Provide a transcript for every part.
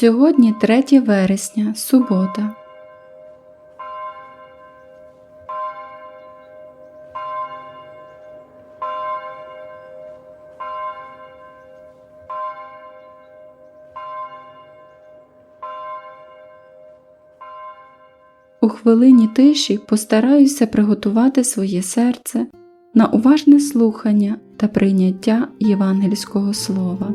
Сьогодні 3 вересня, субота. У хвилині тиші постараюся приготувати своє серце на уважне слухання та прийняття євангельського слова.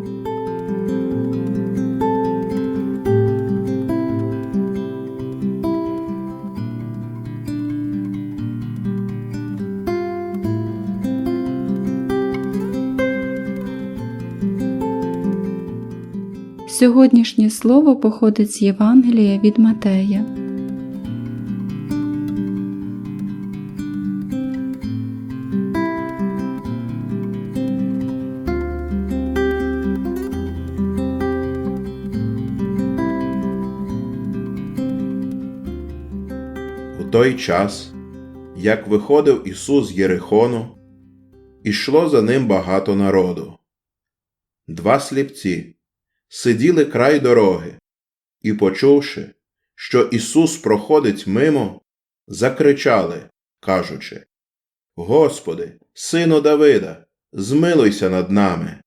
Сьогоднішнє слово походить з Євангелія від Матея. У той час, як виходив Ісус з Єрихону, ішло за ним багато народу. Два сліпці сиділи край дороги і, почувши, що Ісус проходить мимо, закричали, кажучи: Господи, сину Давида, змилуйся над нами.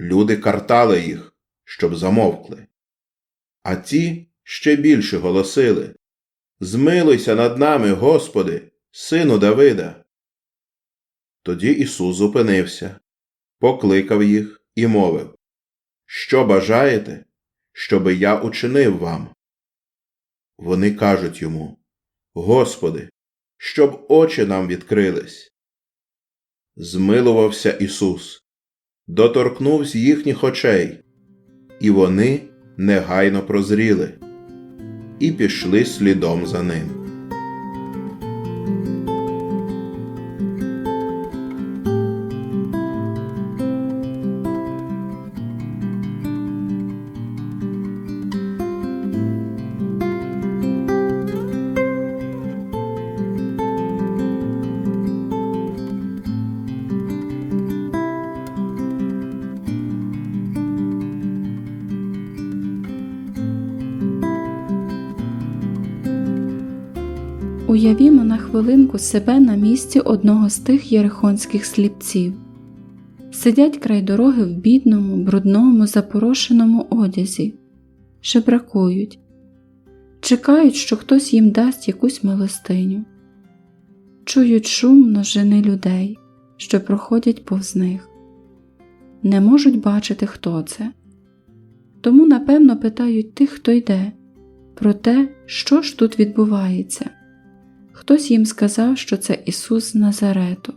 Люди картали їх, щоб замовкли. А ті ще більше голосили Змилуйся над нами, Господи, сину Давида. Тоді Ісус зупинився, покликав їх і мовив Що бажаєте, щоби я учинив вам? Вони кажуть йому Господи, щоб очі нам відкрились. Змилувався Ісус, доторкнувся їхніх очей, і вони негайно прозріли і пішли слідом за ним. Уявімо на хвилинку себе на місці одного з тих єрихонських сліпців. Сидять край дороги в бідному, брудному, запорошеному одязі, шебракують, чекають, що хтось їм дасть якусь милостиню, чують шум множини людей, що проходять повз них, не можуть бачити, хто це. Тому, напевно, питають тих, хто йде, про те, що ж тут відбувається. Хтось їм сказав, що це Ісус з Назарету.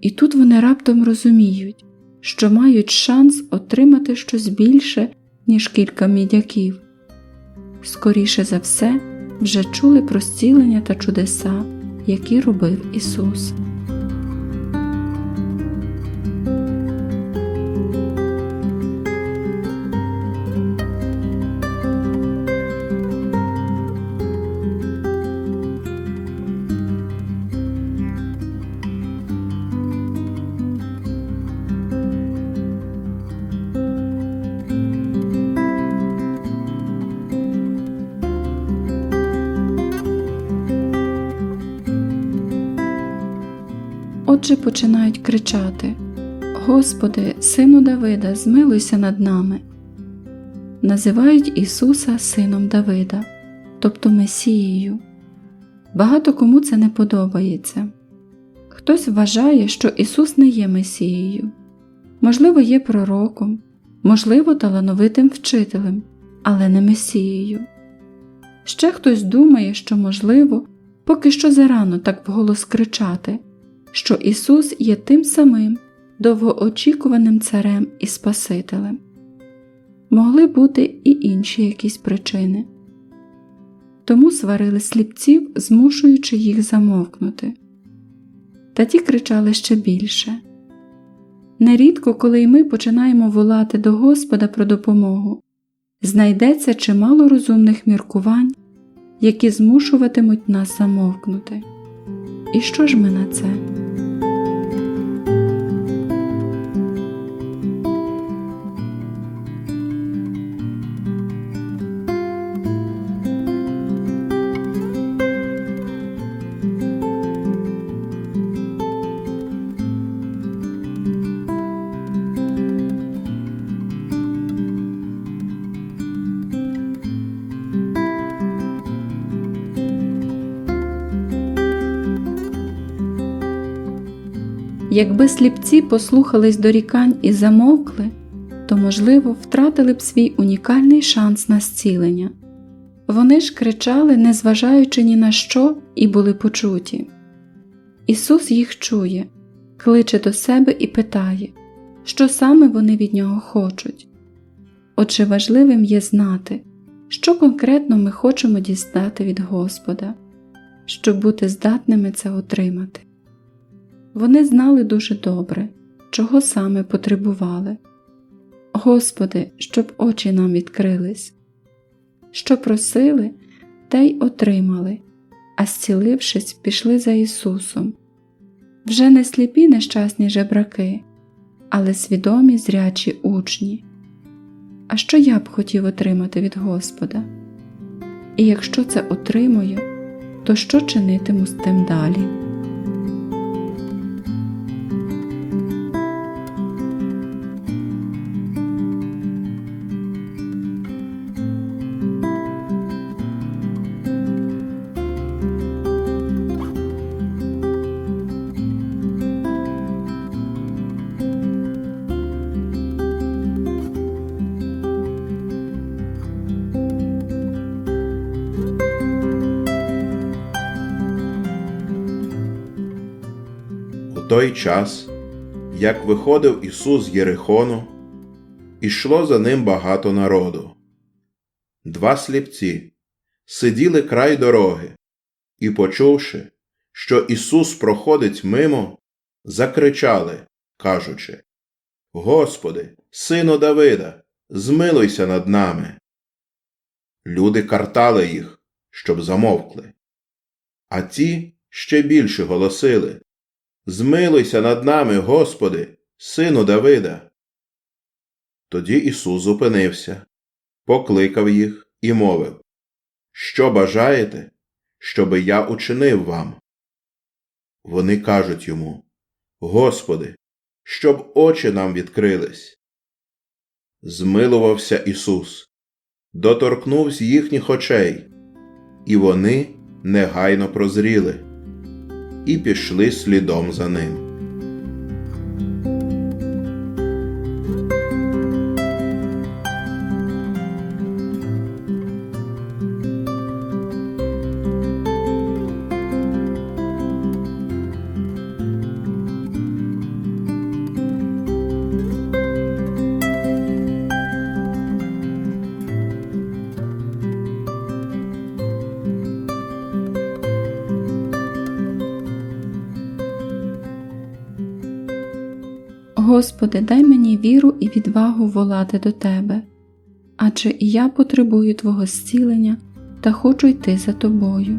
І тут вони раптом розуміють, що мають шанс отримати щось більше, ніж кілька мідяків. Скоріше за все, вже чули про зцілення та чудеса, які робив Ісус. Отже, починають кричати: Господи, сину Давида, змилуйся над нами. Називають Ісуса Сином Давида, тобто Месією. Багато кому це не подобається. Хтось вважає, що Ісус не є Месією, можливо, є пророком, можливо, талановитим вчителем, але не Месією. Ще хтось думає, що, можливо, поки що зарано так вголос кричати що Ісус є тим самим довгоочікуваним царем і Спасителем. Могли бути і інші якісь причини. Тому сварили сліпців, змушуючи їх замовкнути. Та ті кричали ще більше. Нерідко, коли й ми починаємо волати до Господа про допомогу, знайдеться чимало розумних міркувань, які змушуватимуть нас замовкнути. І що ж ми на це? Якби сліпці послухались дорікань і замовкли, то, можливо, втратили б свій унікальний шанс на зцілення. Вони ж кричали, незважаючи ні на що, і були почуті. Ісус їх чує, кличе до себе і питає, що саме вони від нього хочуть. Отже, важливим є знати, що конкретно ми хочемо дістати від Господа, щоб бути здатними це отримати. Вони знали дуже добре, чого саме потребували. Господи, щоб очі нам відкрились. Що просили, те й отримали, а зцілившись, пішли за Ісусом. Вже не сліпі нещасні жебраки, але свідомі зрячі учні. А що я б хотів отримати від Господа? І якщо це отримую, то що чинитиму з тим далі? Той час, як виходив Ісус з Єрихону, ішло за ним багато народу. Два сліпці сиділи край дороги і, почувши, що Ісус проходить мимо, закричали, кажучи: Господи, сину Давида, змилуйся над нами. Люди картали їх, щоб замовкли. А ті ще більше голосили. Змилуйся над нами, Господи, сину Давида. Тоді Ісус зупинився, покликав їх і мовив Що бажаєте, щоби я учинив вам? Вони кажуть йому Господи, щоб очі нам відкрились. Змилувався Ісус, доторкнувся їхніх очей, і вони негайно прозріли і пішли слідом за ним. Господи, дай мені віру і відвагу волати до Тебе, адже і я потребую Твого зцілення та хочу йти за Тобою.